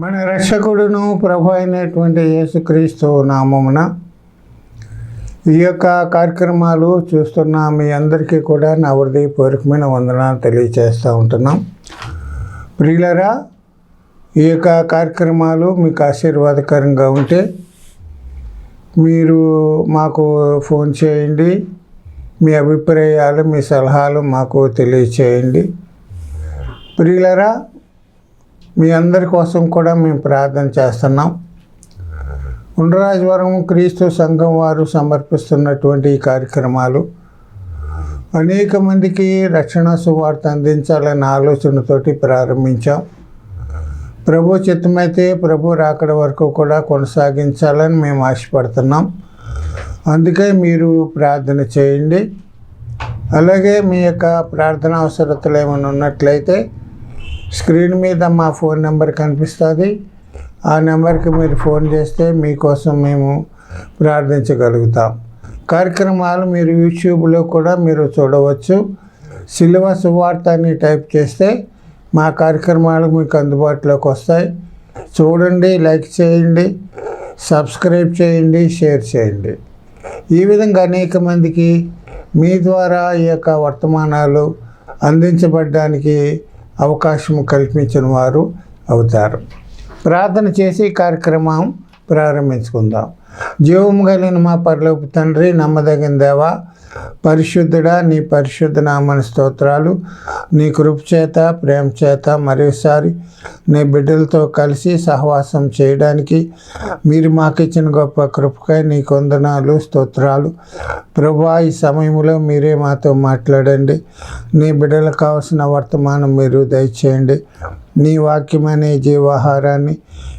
మన రక్షకుడును ప్రభు అయినటువంటి యేసుక్రీస్తు నామమున ఈ యొక్క కార్యక్రమాలు చూస్తున్న మీ అందరికీ కూడా నా హృదయపూర్వకమైన వందనాలు తెలియజేస్తూ ఉంటున్నాం. ప్రియులరా ఈ యొక్క కార్యక్రమాలు మీకు ఆశీర్వాదకరంగా ఉంటే మీరు మాకు ఫోన్ చేయండి మీ అభిప్రాయాలు మీ సలహాలు మాకు తెలియచేయండి. ప్రియులరా మీ అందరి కోసం కూడా మేము ప్రార్థన చేస్తున్నాం. ఉండరాజవరం క్రీస్తు సంఘం వారు సమర్పిస్తున్నటువంటి ఈ కార్యక్రమాలు అనేక మందికి రక్షణ సువార్త అందించాలనే ఆలోచనతోటి ప్రారంభించాం. ప్రభు చిత్తమైతే ప్రభు రాకడ వరకు కూడా కొనసాగించాలని మేము ఆశపడుతున్నాం. అందుకే మీరు ప్రార్థన చేయండి. అలాగే మీ యొక్క ప్రార్థన అవసరతలు ఏమైనా ఉన్నట్లయితే స్క్రీన్ మీద మా ఫోన్ నెంబర్ కనిపిస్తుంది. ఆ నెంబర్కి మీరు ఫోన్ చేస్తే మీకోసం మేము ప్రార్థించగలుగుతాం. కార్యక్రమాలు మీరు యూట్యూబ్లో కూడా మీరు చూడవచ్చు. సిలువ సువార్త అని టైప్ చేస్తే మా కార్యక్రమాలు మీకు అందుబాటులోకి వస్తాయి. చూడండి లైక్ చేయండి సబ్స్క్రైబ్ చేయండి షేర్ చేయండి. ఈ విధంగా అనేక మందికి మీ ద్వారా ఈ యొక్క వర్తమానాలు అందించబడడానికి అవకాశం కల్పించిన వారు అవుతారు. ప్రార్థన చేసి కార్యక్రమం ప్రారంభించుకుందాం. జీవము కలిగిన మా పరలోపు తండ్రి నమ్మదగిన దేవా పరిశుద్ధుడా నీ పరిశుద్ధ నామని స్తోత్రాలు. నీ కృపచేత ప్రేమ చేత మరోసారి నీ బిడ్డలతో కలిసి సహవాసం చేయడానికి మీరు మాకు ఇచ్చిన గొప్ప కృపకై నీ కొందనాలు స్తోత్రాలు. ప్రభా ఈ సమయంలో మీరే మాతో మాట్లాడండి. నీ బిడ్డలకు కావాల్సిన వర్తమానం మీరు దయచేయండి. నీ వాక్యమనే జీవాహారాన్ని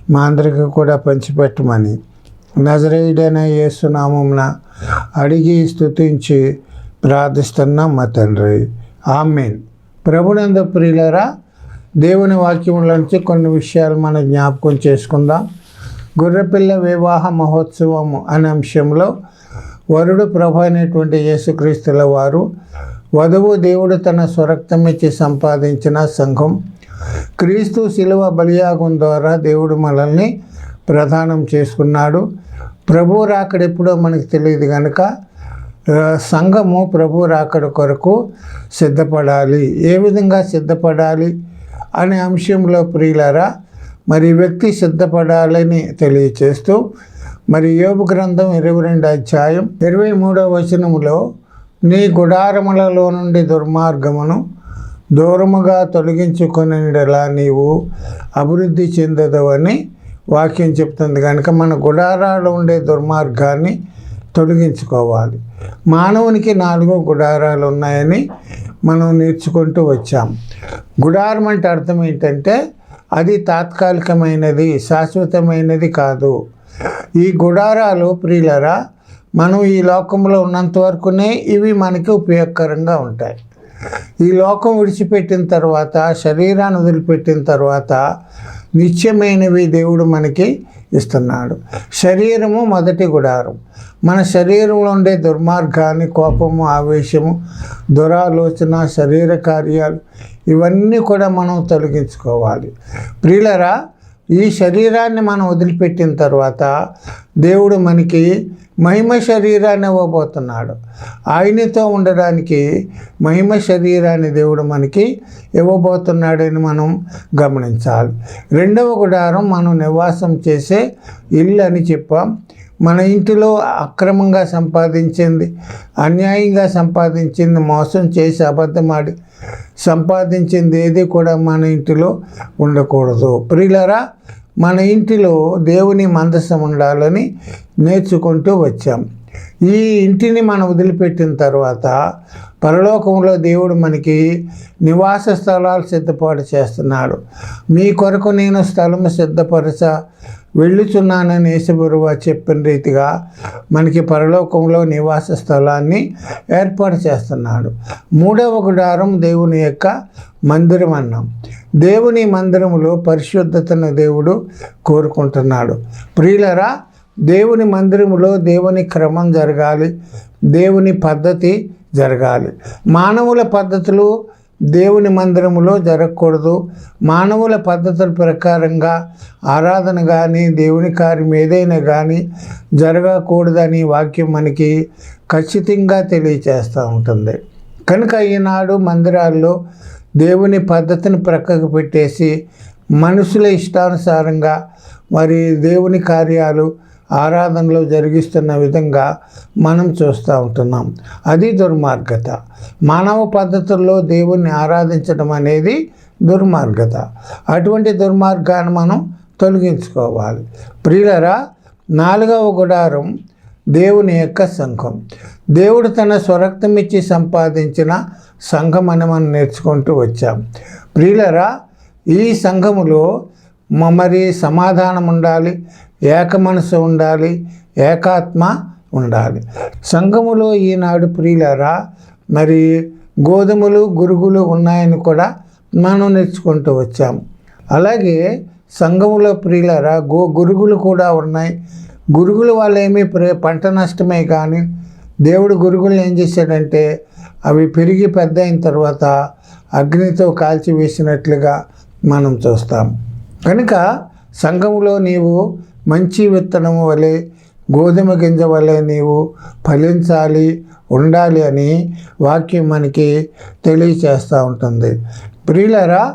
మా అందరికీ కూడా పంచిపెట్టమని. నజరేయుడైన యేసునామంన అడిగి స్థుతించి ప్రార్థిస్తున్నాం మా తండ్రి. ఆమెన్. ప్రభునంద ప్రియులరా దేవుని వాక్యముల నుంచి కొన్ని విషయాలు మనం జ్ఞాపకం చేసుకుందాం. గొర్రెపిల్ల వివాహ మహోత్సవము అనే అంశంలో వరుడు ప్రభు అయినటువంటి యేసుక్రీస్తుల వారు వధువు దేవుడు తన స్వరక్తం ఇచ్చి సంపాదించిన సంఘం క్రీస్తు శిలువ బలియాగం ద్వారా దేవుడు మనల్ని ప్రదానం చేసుకున్నాడు. ప్రభు రాకడ ఎప్పుడో మనకు తెలియదు కనుక సంఘము ప్రభు రాకడ కొరకు సిద్ధపడాలి. ఏ విధంగా సిద్ధపడాలి అనే అంశంలో ప్రియులరా మరి వ్యక్తి సిద్ధపడాలని తెలియచేస్తూ మరి యోగు గ్రంథం ఇరవై రెండు అధ్యాయం ఇరవై మూడవ వచనములో నీ గుడారములలో నుండి దుర్మార్గమును దూరముగా తొలగించుకునేలా నీవు అభివృద్ధి చెందదవని వాక్యం చెప్తుంది. కనుక మన గుడారాలు ఉండే దుర్మార్గాన్ని తొలగించుకోవాలి. మానవునికి నాలుగు గుడారాలు ఉన్నాయని మనం నేర్చుకుంటూ వచ్చాం. గుడారం అంటే అర్థం ఏంటంటే అది తాత్కాలికమైనది శాశ్వతమైనది కాదు. ఈ గుడారాలు ప్రియులరా మనం ఈ లోకంలో ఉన్నంత వరకునే ఇవి మనకి ఉపయోగకరంగా ఉంటాయి. ఈ లోకం విడిచిపెట్టిన తర్వాత శరీరాన్ని వదిలిపెట్టిన తర్వాత నిత్యమైనవి దేవుడు మనకి ఇస్తున్నాడు. శరీరము మొదటి గుడారం. మన శరీరంలో ఉండే దుర్మార్గాన్ని కోపము ఆవేశము దురాలోచన శరీర కార్యాలు ఇవన్నీ కూడా మనం తొలగించుకోవాలి. ప్రియులరా ఈ శరీరాన్ని మనం వదిలిపెట్టిన తర్వాత దేవుడు మనకి మహిమ శరీరాన్ని ఇవ్వబోతున్నాడు. ఆయనతో ఉండడానికి మహిమ శరీరాన్ని దేవుడు మనకి ఇవ్వబోతున్నాడని మనం గమనించాలి. రెండవ గుడారం మనం నివాసం చేసే ఇల్లు అని చెప్పాం. మన ఇంటిలో అక్రమంగా సంపాదించింది అన్యాయంగా సంపాదించింది మోసం చేసి అబద్ధమాడి సంపాదించింది ఏది కూడా మన ఇంటిలో ఉండకూడదు. ప్రియులరా మన ఇంటిలో దేవుని మందసం ఉండాలని నేర్చుకుంటూ వచ్చాం. ఈ ఇంటిని మనం వదిలిపెట్టిన తర్వాత పరలోకంలో దేవుడు మనకి నివాస స్థలాలు సిద్ధపాటు చేస్తున్నాడు. మీ కొరకు నేను స్థలము సిద్ధపరచ వెళ్ళుచున్నానని యేసుబరువ చెప్పిన రీతిగా మనకి పరలోకంలో నివాస స్థలాన్ని ఏర్పాటు చేస్తున్నాడు. మూడవ గుడారం దేవుని యొక్క మందిరం అన్నాం. దేవుని మందిరములో పరిశుద్ధతను దేవుడు కోరుకుంటున్నాడు. ప్రియులరా దేవుని మందిరములో దేవుని క్రమం జరగాలి. దేవుని పద్ధతి జరగాలి. మానవుల పద్ధతులు దేవుని మందిరములో జరగకూడదు. మానవుల పద్ధతుల ప్రకారంగా ఆరాధన కానీ దేవుని కార్యం ఏదైనా కానీ జరగకూడదని వాక్యం మనకి ఖచ్చితంగా తెలియచేస్తూ ఉంటుంది. కనుక ఈనాడు మందిరాల్లో దేవుని పద్ధతిని ప్రక్కకు పెట్టేసి మనుషుల ఇష్టానుసారంగా మరి దేవుని కార్యాలు ఆరాధనలో జరిగిస్తున్న విధంగా మనం చూస్తూ ఉంటున్నాం. అది దుర్మార్గత. మానవ పద్ధతుల్లో దేవుణ్ణి ఆరాధించడం అనేది దుర్మార్గత. అటువంటి దుర్మార్గాన్ని మనం తొలగించుకోవాలి. ప్రియులరా నాలుగవ గుడారం దేవుని యొక్క సంఘం. దేవుడు తన స్వరక్తం ఇచ్చి సంపాదించిన సంఘం అని మనం నేర్చుకుంటూ వచ్చాం. ప్రియులరా ఈ సంఘములో మ- మరి సమాధానం ఉండాలి ఏక మనసు ఉండాలి ఏకాత్మ ఉండాలి. సంఘములో ఈనాడు ప్రియులరా మరి గోధుమలు గురుగులు ఉన్నాయని కూడా మనం నేర్చుకుంటూ వచ్చాం. అలాగే సంఘములో ప్రియులరా గో గురుగులు కూడా ఉన్నాయి. గురుగుల వల్ల ఏమీ ప్ర- పంట నష్టమే కానీ దేవుడు గురుగులను ఏం చేశాడంటే అవి పెరిగి పెద్ద అయిన తర్వాత అగ్నితో కాల్చి వేసినట్లుగా మనం చూస్తాం. కనుక సంఘములో నీవు మంచి విత్తనము వలె గోధుమ గింజ వలె నీవు ఫలించాలి ఉండాలి అని వాక్యం మనకి తెలియచేస్తూ ఉంటుంది. ప్రియులరా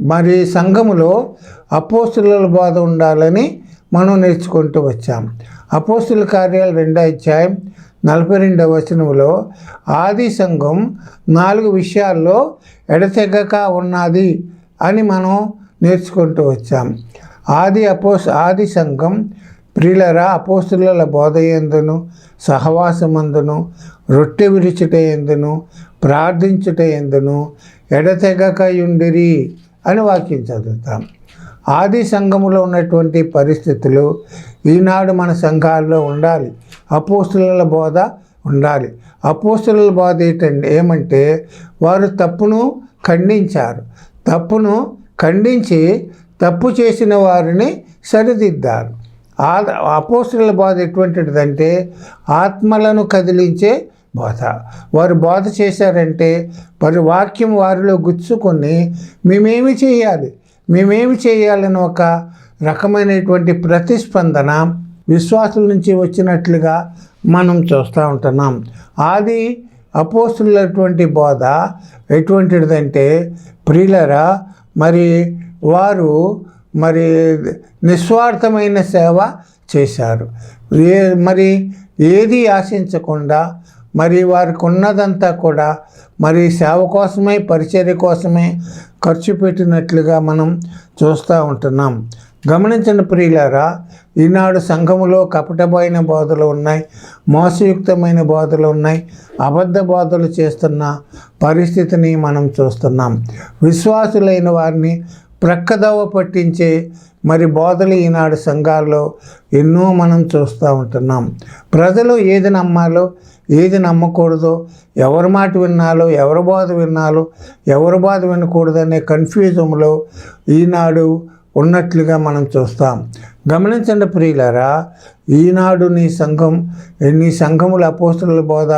మరి సంఘములో అపోస్తుల బోధ ఉండాలని మనం నేర్చుకుంటూ వచ్చాం. అపోస్తుల కార్యాలు రెండో అధ్యాయం నలభై రెండవ వచనంలో ఆది సంఘం నాలుగు విషయాల్లో ఎడతెగక ఉన్నది అని మనం నేర్చుకుంటూ వచ్చాం. ఆది అపోస్ ఆది సంఘం ప్రియులరా అపోస్తుల బోధ ఎందును సహవాసమందును రొట్టె విరుచుట ఎందును ప్రార్థించుట ఎందును ఎడతెగక యుండిరి అని వాక్యం చదువుతాం. ఆది సంఘములో ఉన్నటువంటి పరిస్థితులు ఈనాడు మన సంఘాల్లో ఉండాలి. అపోస్తుల బోధ ఉండాలి. అపోస్తుల బోధ ఏంటంటే ఏమంటే వారు తప్పును ఖండించారు. తప్పును ఖండించి తప్పు చేసిన వారిని సరిదిద్దారు. ఆ అపోస్తుల బోధ ఎటువంటిదంటే ఆత్మలను కదిలించే బోధ. వారు బోధ చేశారంటే వారి వాక్యం వారిలో గుచ్చుకొని మేమేమి చేయాలి? మేమేమి చేయాలని ఒక రకమైనటువంటి ప్రతిస్పందన విశ్వాసుల నుంచి వచ్చినట్లుగా మనం చూస్తూ ఉంటున్నాం. ఆది అపోస్తులటువంటి బోధ ఎటువంటిదంటే ప్రియులరా మరి వారు మరి నిస్వార్థమైన సేవ చేశారు. ఏ మరి ఏది ఆశించకుండా మరి వారికి ఉన్నదంతా కూడా మరి సేవ కోసమే పరిచర్య కోసమే ఖర్చు పెట్టినట్లుగా మనం చూస్తూ ఉంటున్నాం. గమనించండి ప్రియులారా ఈనాడు సంఘములో కపటమైన బోధలు ఉన్నాయి మోసయుక్తమైన బోధలు ఉన్నాయి అబద్ధ బోధలు చేస్తున్న పరిస్థితిని మనం చూస్తున్నాం. విశ్వాసులైన వారిని ప్రక్కదవ పట్టించే మరి బోధలు ఈనాడు సంఘాల్లో ఎన్నో మనం చూస్తూ ఉంటున్నాం. ప్రజలు ఏది నమ్మాలో ఏది నమ్మకూడదో ఎవరి మాట వినాలో ఎవరి బోధ వినాలో ఎవరి బాధ వినకూడదనే కన్ఫ్యూజంలో ఈనాడు ఉన్నట్లుగా మనం చూస్తాం. గమనించండి ప్రియులరా ఈనాడు నీ సంఘం నీ సంఘముల అపోస్తుల బోధ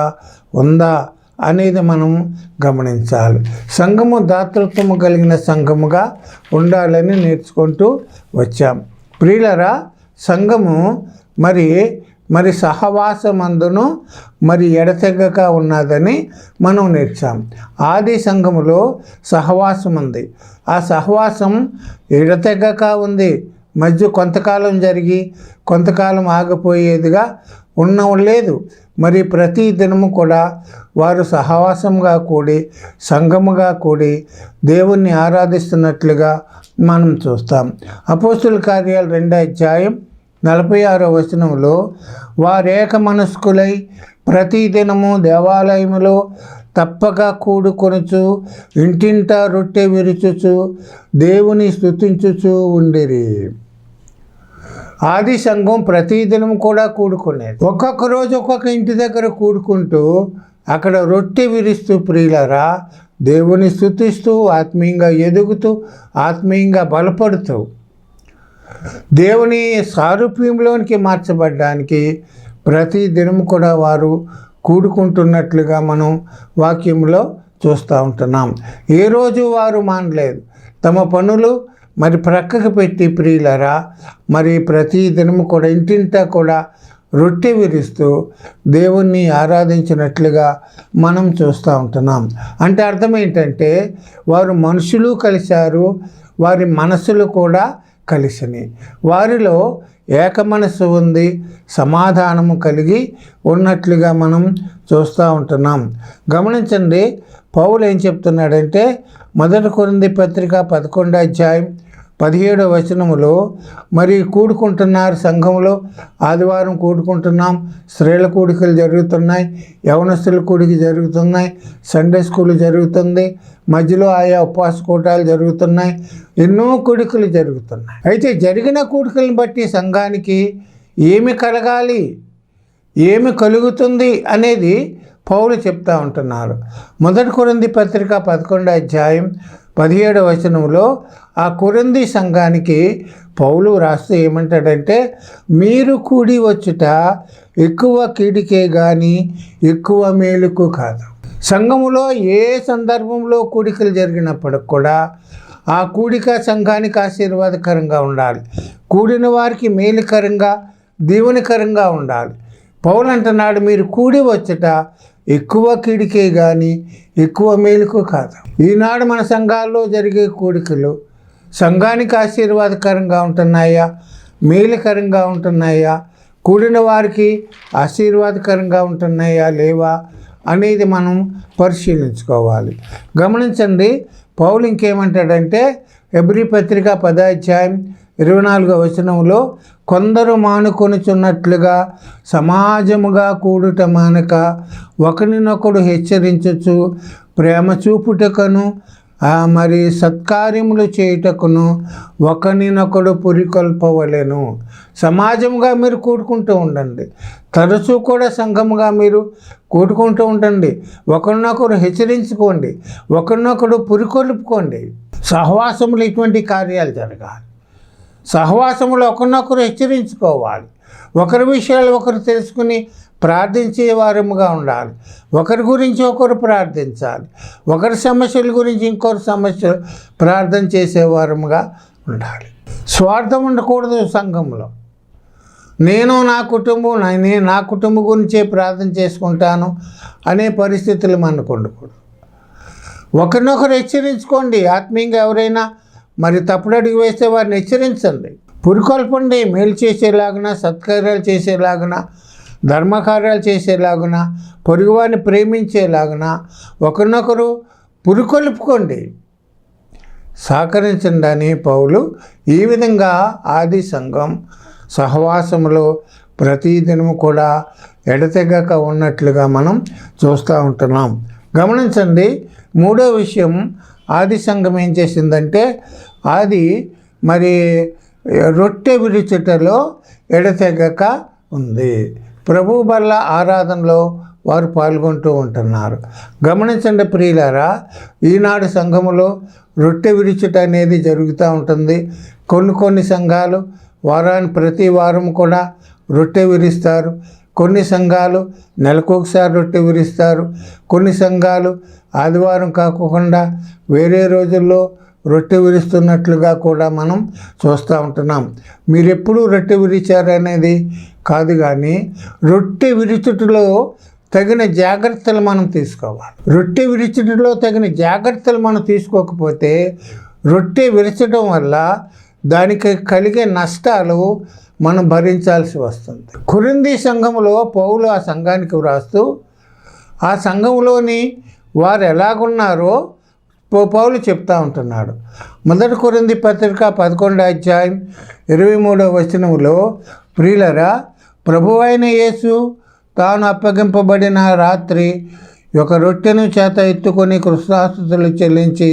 ఉందా అనేది మనం గమనించాలి. సంఘము దాతృత్వము కలిగిన సంఘముగా ఉండాలని నేర్చుకుంటూ వచ్చాం. ప్రియులరా సంఘము మరి మరి సహవాసమందును మరి ఎడతెగక ఉన్నదని మనం నేర్చాం. ఆది సంఘములో సహవాసం ఉంది ఆ సహవాసం ఎడతెగక ఉంది. మధ్య కొంతకాలం జరిగి కొంతకాలం ఆగిపోయేదిగా ఉన్న లేదు. మరి ప్రతి దినము కూడా వారు సహవాసంగా కూడి సంఘముగా కూడి దేవుణ్ణి ఆరాధిస్తున్నట్లుగా మనం చూస్తాం. అపోస్తుల కార్యాలు రెండో అధ్యాయం నలభై ఆరో వచనంలో వారేక మనస్కులై ప్రతిదినము దేవాలయములో తప్పక కూడుకొనుచు ఇంటింట రొట్టె విరుచుచు దేవుని స్థుతించుచు ఉండేది ఆది సంఘం ప్రతిదినం కూడా కూడుకునేది. ఒక్కొక్క రోజు ఒక్కొక్క ఇంటి దగ్గర కూడుకుంటూ అక్కడ రొట్టె విరుస్తూ ప్రియులరా దేవుని స్థుతిస్తూ ఆత్మీయంగా ఎదుగుతూ ఆత్మీయంగా బలపడుతూ దేవుని సారూప్యంలోనికి మార్చబడ్డానికి ప్రతి దినం కూడా వారు కూడుకుంటున్నట్లుగా మనం వాక్యంలో చూస్తూ ఉంటున్నాం. ఏ రోజు వారు మానలేదు. తమ పనులు మరి ప్రక్కకు పెట్టి ప్రియులరా మరి ప్రతి దినము కూడా ఇంటింటా కూడా రొట్టె విరుస్తూ దేవుణ్ణి ఆరాధించినట్లుగా మనం చూస్తూ ఉంటున్నాం. అంటే అర్థం ఏంటంటే వారు మనుషులు కలిశారు వారి మనసులు కూడా కలిసిని. వారిలో ఏక మనస్సు ఉంది సమాధానము కలిగి ఉన్నట్లుగా మనం చూస్తూ ఉంటున్నాం. గమనించండి పౌలు ఏం చెప్తున్నాడంటే మొదటి కొరింది పత్రిక పదకొండో అధ్యాయం పదిహేడో వచనములో మరి కూడుకుంటున్నారు సంఘంలో ఆదివారం కూడుకుంటున్నాం స్త్రీల కూడికలు జరుగుతున్నాయి యవనస్తుల కూడిక జరుగుతున్నాయి సండే స్కూల్ జరుగుతుంది మధ్యలో ఆయా ఉపవాస కూటాలు జరుగుతున్నాయి ఎన్నో కూడికలు జరుగుతున్నాయి. అయితే జరిగిన కూడికలను బట్టి సంఘానికి ఏమి కలగాలి ఏమి కలుగుతుంది అనేది పౌలు చెప్తా ఉంటున్నారు. మొదటి కొరింది పత్రిక పదకొండు అధ్యాయం పదిహేడు వచనంలో ఆ కురంది సంఘానికి పౌలు రాస్తూ ఏమంటాడంటే మీరు కూడి వచ్చుట ఎక్కువ కీడికే కానీ ఎక్కువ మేలుకు కాదు. సంఘములో ఏ సందర్భంలో కూడికలు జరిగినప్పటికి కూడా ఆ కూడిక సంఘానికి ఆశీర్వాదకరంగా ఉండాలి. కూడిన వారికి మేలుకరంగా దీవెనకరంగా ఉండాలి. పౌలు అంటున్నాడు మీరు కూడి వచ్చట ఎక్కువ కీడికే కానీ ఎక్కువ మేలుకు కాదు. ఈనాడు మన సంఘాల్లో జరిగే కూడికలు సంఘానికి ఆశీర్వాదకరంగా ఉంటున్నాయా? మేలుకరంగా ఉంటున్నాయా? కూడిన వారికి ఆశీర్వాదకరంగా ఉంటున్నాయా? లేవా? అనేది మనం పరిశీలించుకోవాలి. గమనించండి పౌలు ఇంకేమంటాడంటే ఎబ్రి పత్రిక పదాధ్యాయం ఇరవై నాలుగో వచనంలో కొందరు మానుకొనుచున్నట్లుగా సమాజముగా కూడుట మానక ఒకరినొకడు హెచ్చరించచ్చు ప్రేమ చూపుటకను మరి సత్కార్యములు చేయుటకును ఒకరినొకడు పురికొల్పవలేను. సమాజముగా మీరు కూడుకుంటూ ఉండండి. తరచూ కూడా సంఘముగా మీరు కూడుకుంటూ ఉండండి. ఒకరినొకరు హెచ్చరించుకోండి. ఒకరినొకడు పురికొల్పుకోండి. సహవాసములు ఇటువంటి కార్యాలు జరగాలి. సహవాసములు ఒకరినొకరు హెచ్చరించుకోవాలి. ఒకరి విషయాలు ఒకరు తెలుసుకుని ప్రార్థించేవారముగా ఉండాలి. ఒకరి గురించి ఒకరు ప్రార్థించాలి. ఒకరి సమస్యల గురించి ఇంకొకరి సమస్య ప్రార్థన చేసేవారముగా ఉండాలి. స్వార్థం ఉండకూడదు సంఘంలో. నేను నా కుటుంబం నేను నా కుటుంబం గురించే ప్రార్థన చేసుకుంటాను అనే పరిస్థితులు మనకు ఉండకూడదు. ఒకరినొకరు హెచ్చరించుకోండి. ఆత్మీయంగా ఎవరైనా మరి తప్పుడు అడుగు వేస్తే వారిని హెచ్చరించండి. పురికొల్పండి. మేలు చేసేలాగున సత్కార్యాలు చేసేలాగున ధర్మకార్యాలు చేసేలాగున పొరుగువారిని ప్రేమించేలాగున ఒకరినొకరు పురికొల్పుకోండి. సహకరించండి పౌలు ఈ విధంగా ఆది సంఘం సహవాసములో ప్రతిదినము కూడా ఎడతెగక ఉన్నట్లుగా మనం చూస్తూ ఉంటున్నాం. గమనించండి మూడో విషయం ఆది సంఘం ఏం చేసిందంటే ఆది మరి రొట్టె విరుచుటలో ఎడతెగక ఉంది. ప్రభు బల్ల ఆరాధనలో వారు పాల్గొంటూ ఉంటున్నారు. గమనించండి ప్రియులారా ఈనాడు సంఘములో రొట్టె విరుచుట అనేది జరుగుతూ ఉంటుంది. కొన్ని కొన్ని సంఘాలు వారాన్ని ప్రతి వారం కూడా రొట్టె విరుస్తారు. కొన్ని సంఘాలు నెలకొకసారి రొట్టె విరుస్తారు. కొన్ని సంఘాలు ఆదివారం కాకుండా వేరే రోజుల్లో రొట్టె విరుస్తున్నట్లుగా కూడా మనం చూస్తూ ఉంటున్నాం. మీరు ఎప్పుడు రొట్టె విరిచారు అనేది కాదు కానీ రొట్టె విరుచుటలో తగిన జాగ్రత్తలు మనం తీసుకోవాలి. రొట్టె విరుచుటలో తగిన జాగ్రత్తలు మనం తీసుకోకపోతే రొట్టె విరచడం వల్ల దానికి కలిగే నష్టాలు మనం భరించాల్సి వస్తుంది. కురింది సంఘంలో పౌలు ఆ సంఘానికి వ్రాస్తూ ఆ సంఘంలోని వారు ఎలాగున్నారో పౌలు చెప్తా ఉంటున్నాడు. మొదటి కొరింది పత్రిక పదకొండు అధ్యాయం ఇరవై మూడో వచనంలో ప్రియులరా ప్రభువైన యేసు తాను అప్పగింపబడిన రాత్రి ఒక రొట్టెను చేత ఎత్తుకొని కృష్ణాస్తుతులు చెల్లించి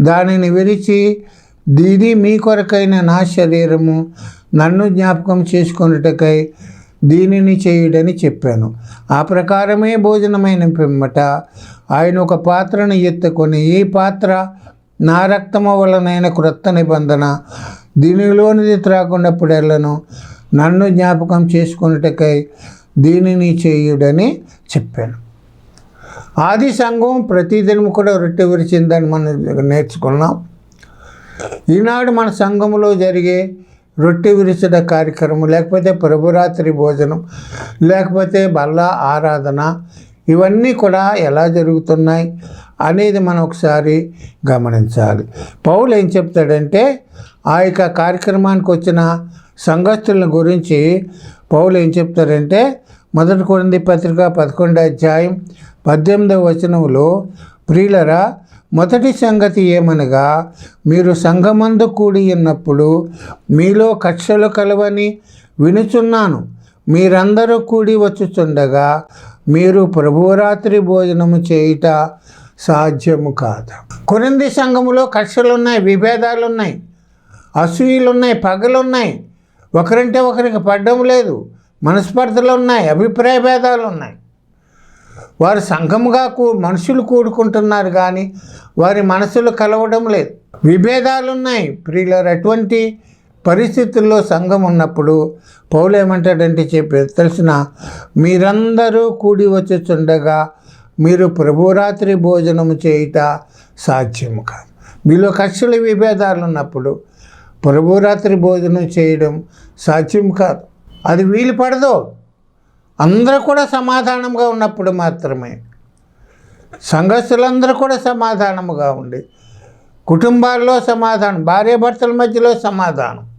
దానిని విరిచి దీని మీ కొరకైన నా శరీరము నన్ను జ్ఞాపకం చేసుకొనుటకై దీనిని చేయుడని చెప్పాను. ఆ ప్రకారమే భోజనమైన పిమ్మట ఆయన ఒక పాత్రను ఎత్తుకొని ఈ పాత్ర నా రక్తము వలనైన క్రొత్త నిబంధన దీనిలోనిది త్రాకున్నప్పుడెల్లను నన్ను జ్ఞాపకం చేసుకున్నటకై దీనిని చేయుడని చెప్పాను. ఆది సంఘం ప్రతిదినం కూడా రొట్టె విరిచిందని మనం నేర్చుకున్నాం. ఈనాడు మన సంఘములో జరిగే రొట్టె విరిచడ కార్యక్రమం లేకపోతే ప్రభురాత్రి భోజనం లేకపోతే బల్ల ఆరాధన ఇవన్నీ కూడా ఎలా జరుగుతున్నాయి అనేది మనం ఒకసారి గమనించాలి. పౌలు ఏం చెప్తాడంటే ఆ యొక్క కార్యక్రమానికి వచ్చిన సంఘస్థుల గురించి పౌలు ఏం చెప్తారంటే మొదటి కొరింది పత్రిక పదకొండు అధ్యాయం పద్దెనిమిదవ వచనంలో ప్రియులరా మొదటి సంగతి ఏమనగా మీరు సంఘమందు కూడి ఉన్నప్పుడు మీలో కక్షలు కలవని వినుచున్నాను. మీరందరూ కూడి వచ్చుచుండగా మీరు ప్రభురాత్రి భోజనము చేయుట సాధ్యము కాదు? కొరింది సంఘములో కక్షలు ఉన్నాయి విభేదాలు ఉన్నాయి ఒకరింటే ఒకరంటే ఒకరికి పడ్డం లేదు. మనస్పర్ధలు ఉన్నాయి అభిప్రాయ భేదాలు ఉన్నాయి. వారు సంఘముగా కూ మనుషులు కూడుకుంటున్నారు కానీ వారి మనసులు కలవడం లేదు. విభేదాలు ఉన్నాయి. ప్రియులారు అటువంటి పరిస్థితుల్లో సంఘం ఉన్నప్పుడు పౌలు ఏమంటాడంటే చెప్పి తెలిసిన మీరందరూ కూడి వచ్చుచుండగా మీరు ప్రభురాత్రి భోజనము చేయుట సాధ్యము కాదు. మీలో కక్షల విభేదాలు ఉన్నప్పుడు ప్రభురాత్రి భోజనం చేయడం సాధ్యం కాదు. అది వీలు పడదు. అందరూ కూడా సమాధానంగా ఉన్నప్పుడు మాత్రమే. సంఘస్థులందరూ కూడా సమాధానముగా ఉండి కుటుంబాల్లో సమాధానం భార్యాభర్తల మధ్యలో సమాధానం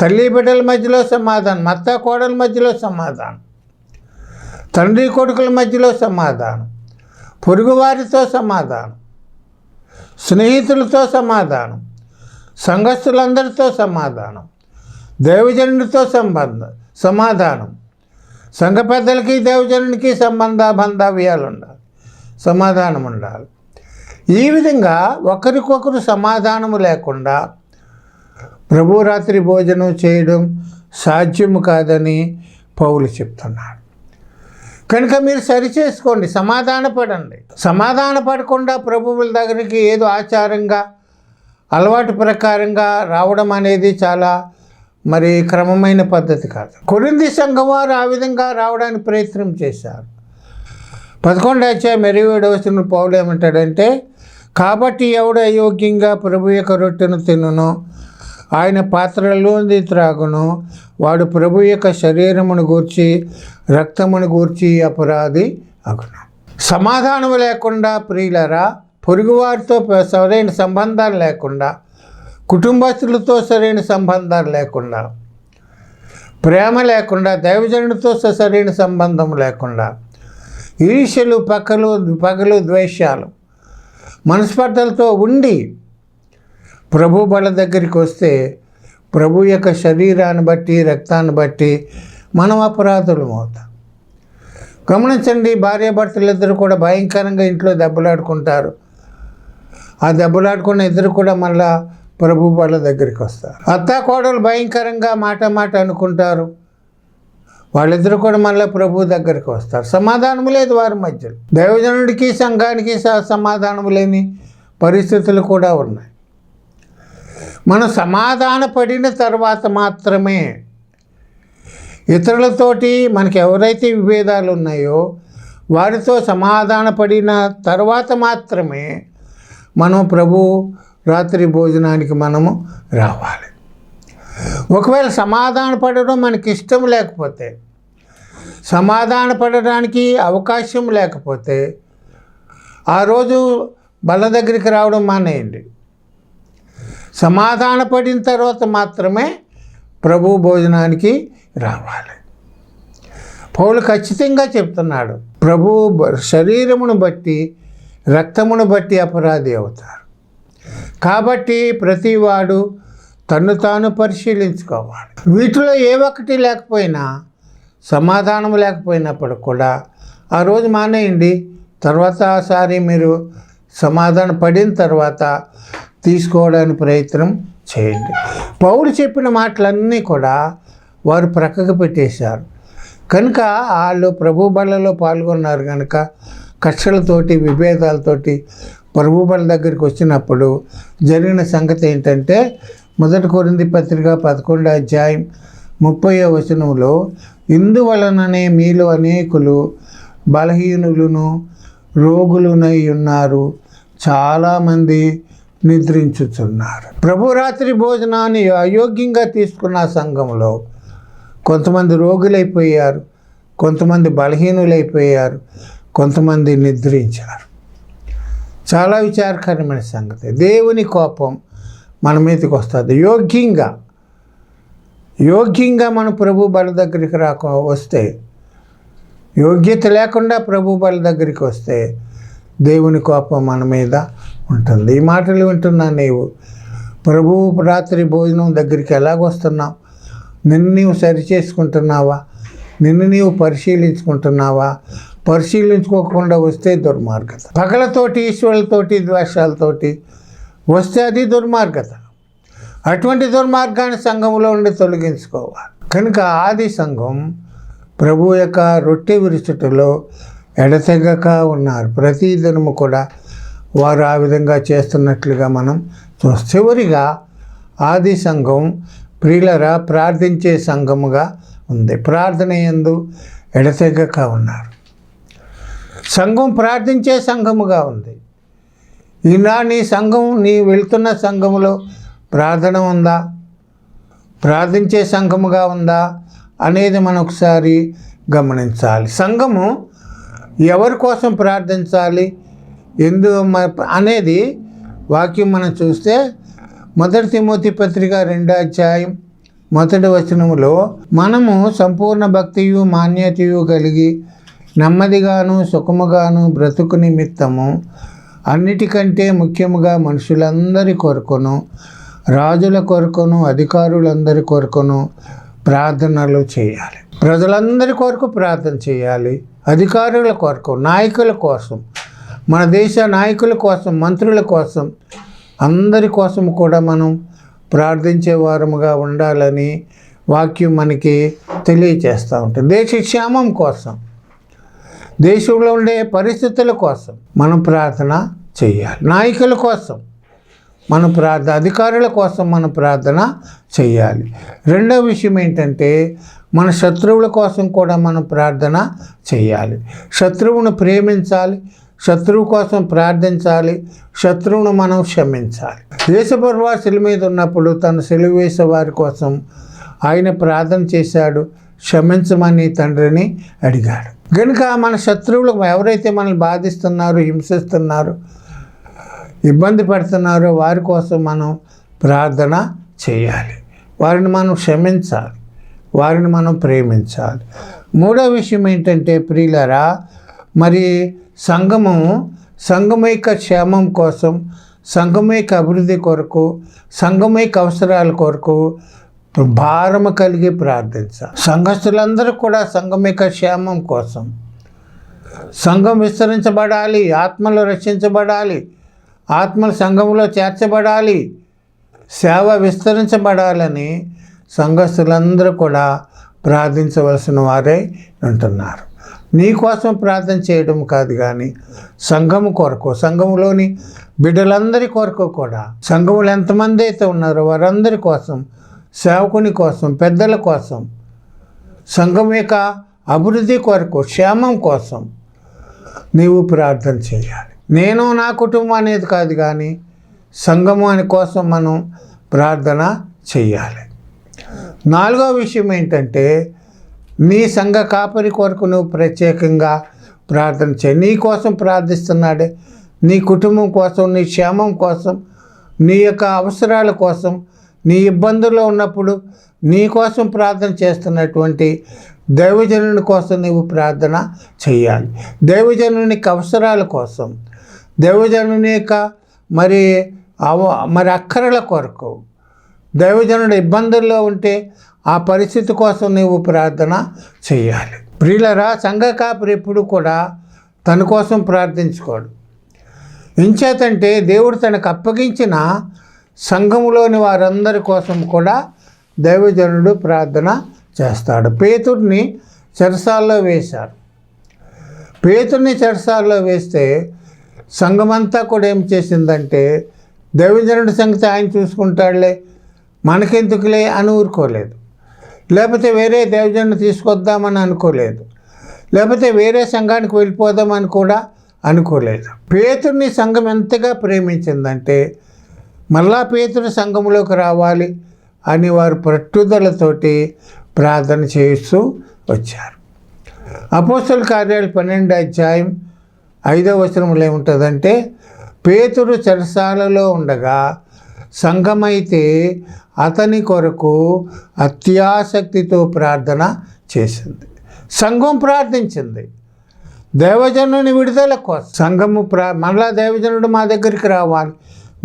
తల్లి బిడ్డల మధ్యలో సమాధానం మత్త కోడల మధ్యలో సమాధానం తండ్రి కొడుకుల మధ్యలో సమాధానం పొరుగువారితో సమాధానం స్నేహితులతో సమాధానం సంఘస్థులందరితో సమాధానం. దేవజనుడితో సంబంధం సమాధానం. సంఘ పెద్దలకి దేవజనునికి సంబంధ బంధవ్యాలు ఉండాలి సమాధానం ఉండాలి ఈ విధంగా ఒకరికొకరు సమాధానము లేకుండా ప్రభురాత్రి భోజనం చేయడం సాధ్యము కాదని పౌలు చెప్తున్నాడు. కనుక మీరు సరి చేసుకోండి సమాధాన పడండి సమాధాన పడకుండా ప్రభువుల దగ్గరికి ఏదో ఆచారంగా అలవాటు ప్రకారంగా రావడం అనేది చాలా మరి క్రమమైన పద్ధతి కాదు. కొరింది సంఘం వారు ఆ విధంగా రావడానికి ప్రయత్నం చేశారు. పదకొండు అధ్యాయం మెరుగుడు వస్తున్న పౌలు ఏమంటాడంటే కాబట్టి ఎవడు అయోగ్యంగా ప్రభు యొక్క రొట్టెను తినును ఆయన పాత్రలోంది త్రాగును వాడు ప్రభు యొక్క శరీరమును గూర్చి రక్తమును గూర్చి అపరాధి అగును. సమాధానం లేకుండా ప్రియులరా పొరుగువారితో సరైన సంబంధాలు లేకుండా కుటుంబస్తులతో సరైన సంబంధాలు లేకుండా ప్రేమ లేకుండా దైవజనుడితో స- సరైన సంబంధం లేకుండా ఈర్ష్యలు పక్కలు పగలు ద్వేషాలు మనస్పర్ధలతో ఉండి ప్రభు బల దగ్గరికి వస్తే ప్రభు యొక్క శరీరాన్ని బట్టి రక్తాన్ని బట్టి మనం అపరాధులం అవుతాం. గమనించండి భార్యాభర్తలు ఇద్దరు కూడా భయంకరంగా ఇంట్లో దెబ్బలాడుకుంటారు. ఆ దెబ్బలాడుకున్న ఇద్దరు కూడా మళ్ళా ప్రభు వాళ్ళ దగ్గరికి వస్తారు. అత్త కోడలు భయంకరంగా మాట మాట అనుకుంటారు. వాళ్ళిద్దరు కూడా మళ్ళీ ప్రభు దగ్గరికి వస్తారు. సమాధానం లేదు వారి మధ్యలో. దైవజనుడికి సంఘానికి స- సమాధానం లేని పరిస్థితులు కూడా ఉన్నాయి. మనం సమాధాన పడిన తర్వాత మాత్రమే ఇతరులతోటి మనకి ఎవరైతే విభేదాలు ఉన్నాయో వారితో సమాధాన పడిన తర్వాత మాత్రమే మనం ప్రభు రాత్రి భోజనానికి మనము రావాలి. ఒకవేళ సమాధాన పడడం మనకి ఇష్టం లేకపోతే సమాధాన పడడానికి అవకాశం లేకపోతే ఆ రోజు బల్ల దగ్గరికి రావడం మానేయండి. సమాధాన పడిన తర్వాత మాత్రమే ప్రభు భోజనానికి రావాలి. పౌలు ఖచ్చితంగా చెప్తున్నాడు ప్రభు శరీరమును బట్టి రక్తమును బట్టి అపరాధి అవుతారు. కాబట్టి ప్రతివాడు తన్ను తాను పరిశీలించుకోవాలి. వీటిలో ఏ ఒక్కటి లేకపోయినా సమాధానం లేకపోయినప్పుడు కూడా ఆ రోజు మానేయండి. తర్వాత ఆసారి మీరు సమాధానం పడిన తర్వాత తీసుకోవడానికి ప్రయత్నం చేయండి. పౌరు చెప్పిన మాటలన్నీ కూడా వారు ప్రక్కకు పెట్టేశారు. కనుక వాళ్ళు ప్రభు బళ్ళలో పాల్గొన్నారు కనుక కక్షలతోటి విభేదాలతోటి ప్రభు బల దగ్గరికి వచ్చినప్పుడు జరిగిన సంగతి ఏంటంటే మొదటి కొరింది పత్రిక పదకొండు అధ్యాయం ముప్పై వచనంలో ఇందువలననే మీలో అనేకులు బలహీనులను రోగులునై ఉన్నారు. చాలామంది నిద్రించుతున్నారు ప్రభు రాత్రి భోజనాన్ని అయోగ్యంగా తీసుకున్న సంఘంలో కొంతమంది రోగులైపోయారు కొంతమంది బలహీనులైపోయారు కొంతమంది నిద్రించారు. చాలా విచారకరమైన సంగతి. దేవుని కోపం మన మీదకి వస్తుంది. యోగ్యంగా యోగ్యంగా మన ప్రభు బల దగ్గరికి రాక వస్తే యోగ్యత లేకుండా ప్రభు బల దగ్గరికి వస్తే దేవుని కోపం మన మీద ఉంటుంది. ఈ మాటలు వింటున్నా నీవు. ప్రభు రాత్రి భోజనం దగ్గరికి ఎలాగొస్తున్నావు నిన్ను నీవు సరి చేసుకుంటున్నావా? నిన్ను నీవు పరిశీలించుకుంటున్నావా? పరిశీలించుకోకుండా వస్తే దుర్మార్గత. పగలతోటి ఈశ్వరులతోటి ద్వేషాలతోటి వస్తే అది దుర్మార్గత. అటువంటి దుర్మార్గాన్ని సంఘంలో ఉండి తొలగించుకోవాలి. కనుక ఆది సంఘం ప్రభు యొక్క రొట్టె విరుచుటలో ఎడతెగక ఉన్నారు. ప్రతి దినము కూడా వారు ఆ విధంగా చేస్తున్నట్లుగా మనం చూస్తే. చివరిగా ఆది సంఘం ప్రియులరా ప్రార్థించే సంఘముగా ఉంది. ప్రార్థన ఎందు ఎడతెగక ఉన్నారు. సంఘం ప్రార్థించే సంఘముగా ఉంది. ఇలా నీ సంఘం నీ వెళ్తున్న సంఘములో ప్రార్థన ఉందా? ప్రార్థించే సంఘముగా ఉందా? అనేది మనం ఒకసారి గమనించాలి. సంఘము ఎవరి కోసం ప్రార్థించాలి? ఎందు అనేది వాక్యం మనం చూస్తే మొదటి తిమోతి పత్రిక రెండో అధ్యాయం మొదటి వచనములో మనము సంపూర్ణ భక్తియు మాన్యతయు కలిగి నెమ్మదిగాను సుఖముగాను బ్రతుకు నిమిత్తము. అన్నిటికంటే ముఖ్యముగా మనుషులందరి కొరకును రాజుల కొరకును అధికారులందరి కొరకును ప్రార్థనలు చేయాలి. ప్రజలందరి కొరకు ప్రార్థన చేయాలి. అధికారుల కొరకు నాయకుల కోసం మన దేశ నాయకుల కోసం మంత్రుల కోసం అందరి కోసం కూడా మనం ప్రార్థించే వారముగా ఉండాలని వాక్యం మనకి తెలియచేస్తూ ఉంటుంది. దేశ క్షేమం కోసం దేశంలో ఉండే పరిస్థితుల కోసం మనం ప్రార్థన చేయాలి. నాయకుల కోసం మన ప్రార్థన అధికారుల కోసం మనం ప్రార్థన చేయాలి. రెండవ విషయం ఏంటంటే మన శత్రువుల కోసం కూడా మనం ప్రార్థన చేయాలి. శత్రువును ప్రేమించాలి శత్రువు కోసం ప్రార్థించాలి శత్రువును మనం క్షమించాలి. దేశపర్వా శిల మీద ఉన్నప్పుడు తన సెలువు వేసే వారి కోసం ఆయన ప్రార్థన చేశాడు. క్షమించమని తండ్రిని అడిగాడు. కనుక మన శత్రువులు ఎవరైతే మనల్ని బాధిస్తున్నారు హింసిస్తున్నారు ఇబ్బంది పడుతున్నారో వారి కోసం మనం ప్రార్థన చేయాలి. వారిని మనం క్షమించాలి. వారిని మనం ప్రేమించాలి. మూడో విషయం ఏంటంటే ప్రియులరా మరి సంఘము సంఘమైక క్షేమం కోసం సంఘమైక అభివృద్ధి కొరకు సంఘమైక అవసరాల కొరకు భారము కలిగి ప్రార్థించాలి సంఘస్థులందరూ కూడా సంఘం యొక్క క్షేమం కోసం. సంఘం విస్తరించబడాలి ఆత్మలు రక్షించబడాలి ఆత్మలు సంఘంలో చేర్చబడాలి సేవ విస్తరించబడాలని సంఘస్థులందరూ కూడా ప్రార్థించవలసిన వారే ఉంటున్నారు. నీకోసం ప్రార్థన చేయడం కాదు కానీ సంఘము కొరకు సంఘములోని బిడ్డలందరి కొరకు కూడా సంఘములు ఎంతమంది అయితే ఉన్నారో వారందరి కోసం సేవకుని కోసం పెద్దల కోసం సంఘం యొక్క అభివృద్ధి కొరకు క్షేమం కోసం నీవు ప్రార్థన చేయాలి. నేను నా కుటుంబం అనేది కాదు కానీ సంఘము అని కోసం మనం ప్రార్థన చేయాలి. నాలుగో విషయం ఏంటంటే నీ సంఘ కాపరి కొరకు నువ్వు ప్రత్యేకంగా ప్రార్థన చేయి. నీ కోసం ప్రార్థిస్తున్నాడే నీ కుటుంబం కోసం నీ క్షేమం కోసం నీ యొక్క అవసరాల కోసం నీ ఇబ్బందుల్లో ఉన్నప్పుడు నీ కోసం ప్రార్థన చేస్తున్నటువంటి దైవజనుని కోసం నీవు ప్రార్థన చేయాలి. దైవజనుని అవసరాల కోసం దైవజనుని యొక్క మరి అవ మరి అక్కరల కొరకు దైవజనుడు ఇబ్బందుల్లో ఉంటే ఆ పరిస్థితి కోసం నీవు ప్రార్థన చేయాలి. ప్రియులరా సంఘ కాపురి ఎప్పుడు కూడా తన కోసం ప్రార్థించుకోడు. ఇంచేతంటే దేవుడు తనకు అప్పగించిన సంఘములోని వారందరి కోసం కూడా దైవజనుడు ప్రార్థన చేస్తాడు. పేతుడిని చెరసాల్లో వేశారు. పేతుడిని చెరసాల్లో వేస్తే సంఘమంతా కూడా ఏం చేసిందంటే దైవజనుడి సంగతి ఆయన చూసుకుంటాడులే మనకెందుకులే అని ఊరుకోలేదు. లేకపోతే వేరే దైవజనుడు తీసుకొద్దామని అనుకోలేదు. లేకపోతే వేరే సంఘానికి వెళ్ళిపోదామని కూడా అనుకోలేదు. పేతుడిని సంఘం ఎంతగా ప్రేమించిందంటే మళ్ళా పేతుడు సంఘంలోకి రావాలి అని వారు పట్టుదలతోటి ప్రార్థన చేస్తూ వచ్చారు. అపోస్తల కార్యాలు పన్నెండు అధ్యాయం ఐదవ వచనంలో ఏముంటుందంటే పేతుడు చెరసాలలో ఉండగా సంఘమైతే అతని కొరకు అత్యాసక్తితో ప్రార్థన చేసింది. సంఘం ప్రార్థించింది. దేవజనుని విడుదల కోసం సంఘము ప్రా మళ్ళా దేవజనుడు మా దగ్గరికి రావాలి.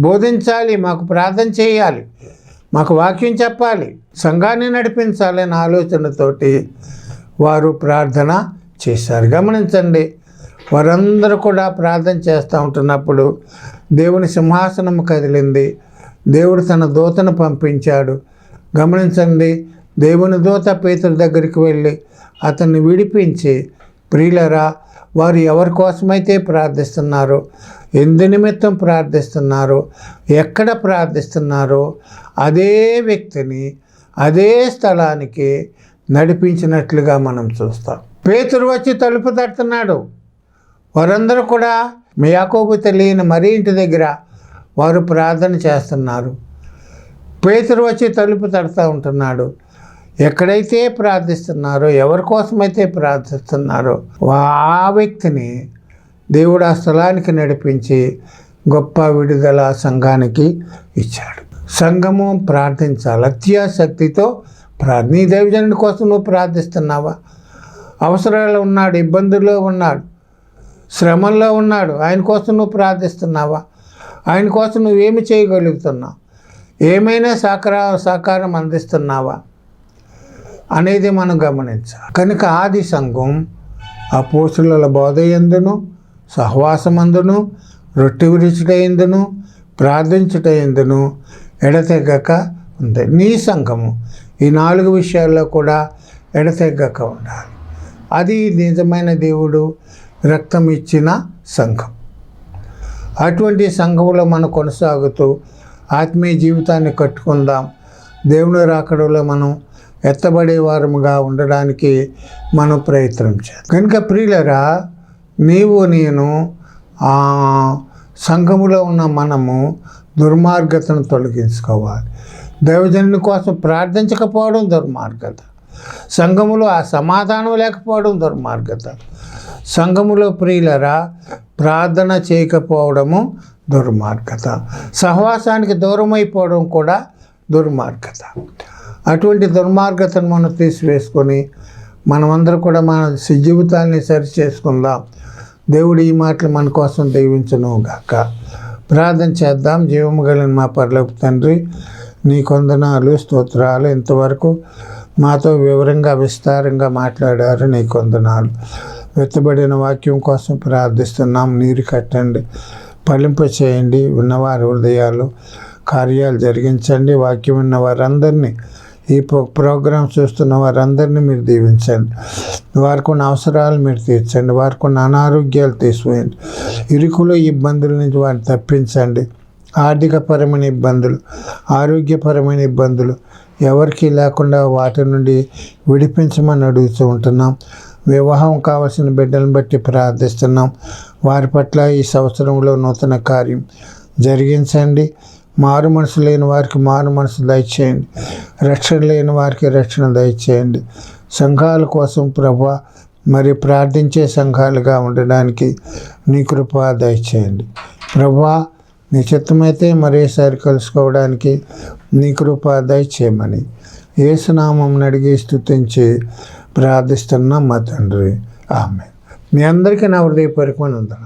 బోధించాలి మాకు ప్రార్థన చేయాలి మాకు వాక్యం చెప్పాలి సంఘాన్ని నడిపించాలి అనే ఆలోచనతోటి వారు ప్రార్థన చేశారు. గమనించండి వారందరూ కూడా ప్రార్థన చేస్తూ ఉంటున్నప్పుడు దేవుని సింహాసనం కదిలింది దేవుడు తన దూతను పంపించాడు. గమనించండి దేవుని దూత పేతుల దగ్గరికి వెళ్ళి అతన్ని విడిపించి ప్రియులరా వారు ఎవరి కోసమైతే ప్రార్థిస్తున్నారో ఎందు నిమిత్తం ప్రార్థిస్తున్నారో? ఎక్కడ ప్రార్థిస్తున్నారో? అదే వ్యక్తిని అదే స్థలానికి నడిపించినట్లుగా మనం చూస్తాం. పేతురు వచ్చి తలుపు తడుతున్నాడు. వారందరూ కూడా మీ యాకోబు తెలియని మరీ ఇంటి దగ్గర వారు ప్రార్థన చేస్తున్నారు. పేతురు వచ్చి తలుపు తడుతూ ఉంటున్నాడు. ఎక్కడైతే ప్రార్థిస్తున్నారో ఎవరి కోసమైతే ప్రార్థిస్తున్నారో ఆ వ్యక్తిని దేవుడు ఆ స్థలానికి నడిపించి గొప్ప విడుదల సంఘానికి ఇచ్చాడు. సంఘము ప్రార్థించాలి. అత్యాసక్తితో ప్రార్థన నీ దైవజనుడి కోసం నువ్వు ప్రార్థిస్తున్నావా? అవసరాలు ఉన్నాడు ఇబ్బందుల్లో ఉన్నాడు శ్రమంలో ఉన్నాడు. ఆయన కోసం నువ్వు ప్రార్థిస్తున్నావా? ఆయన కోసం నువ్వేమి చేయగలుగుతున్నావు? ఏమైనా సహకార సహకారం అందిస్తున్నావా? అనేది మనం గమనించాలి. కనుక ఆది సంఘం ఆ అపోసుల బోధ ఎందును? సహవాసమందును రొట్టె విరుచుటైందును ఎందును ప్రార్థించుట ఎడతెగక ఉంది నీ సంఘము ఈ నాలుగు విషయాల్లో కూడా ఎడతెగ్గక ఉండాలి. అది నిజమైన దేవుడు రక్తం ఇచ్చిన సంఘం. అటువంటి సంఘంలో మనం కొనసాగుతూ ఆత్మీయ జీవితాన్ని కట్టుకుందాం. దేవుని రాకడలో మనం ఎత్తబడే వారముగా ఉండడానికి మనం ప్రయత్నం చేద్దాం. కనుక ప్రియులరా నీవు నేను సంఘములో ఉన్న మనము దుర్మార్గతను తొలగించుకోవాలి. దైవజనుని కోసం ప్రార్థించకపోవడం దుర్మార్గత. సంఘములో ఆ సమాధానం లేకపోవడం దుర్మార్గత. సంఘములో ప్రియులరా ప్రార్థన చేయకపోవడము దుర్మార్గత. సహవాసానికి దూరం అయిపోవడం కూడా దుర్మార్గత. అటువంటి దుర్మార్గతను మనం తీసివేసుకొని మనమందరం కూడా మన జీవితాన్ని సరి చేసుకుందాం దేవుడు ఈ మాటలు మన కోసం దీవించను గాక ప్రార్థన చేద్దాం. జీవము కలిగిన మా పర్లోపు తండ్రి నీ కొందనాలు స్తోత్రాలు ఇంతవరకు మాతో వివరంగా విస్తారంగా మాట్లాడారు నీ కొందనాలు. వెత్తబడిన వాక్యం కోసం ప్రార్థిస్తున్నాం. నీరు కట్టండి. పలింప చేయండి. ఉన్నవారి హృదయాలు కార్యాలు జరిగించండి. వాక్యం ఉన్న వారందరినీ ఈ ప్రో- ప్రోగ్రాం చూస్తున్న వారందరినీ మీరు దీవించండి. వారికి ఉన్న అవసరాలు మీరు తీర్చండి. వారికి ఉన్న అనారోగ్యాలు తీసివేయండి. ఇరుకులు ఇబ్బందుల నుంచి వారిని తప్పించండి. ఆర్థికపరమైన ఇబ్బందులు ఆరోగ్యపరమైన ఇబ్బందులు ఎవరికి లేకుండా వాటి నుండి విడిపించమని అడుగుతూ ఉంటున్నాం. వివాహం కావాల్సిన బిడ్డలను బట్టి ప్రార్థిస్తున్నాం. వారి పట్ల ఈ సంవత్సరంలో నూతన కార్యం జరిగించండి. మారు మనసు లేని వారికి మారు మనసు దయచేయండి. రక్షణ లేని వారికి రక్షణ దయచేయండి. సంఘాల కోసం ప్రభా మరి ప్రార్థించే సంఘాలుగా ఉండడానికి నీ కృప దయచేయండి. ప్రభా నీ చిత్తమైతే మరోసారి కలుసుకోవడానికి నీ కృప దయచేయమని ఏసునామం అడిగి స్థుతించి ప్రార్థిస్తున్నాం మా తండ్రి. ఆమె మీ అందరికీ నా హృదయపరికమని ఉందా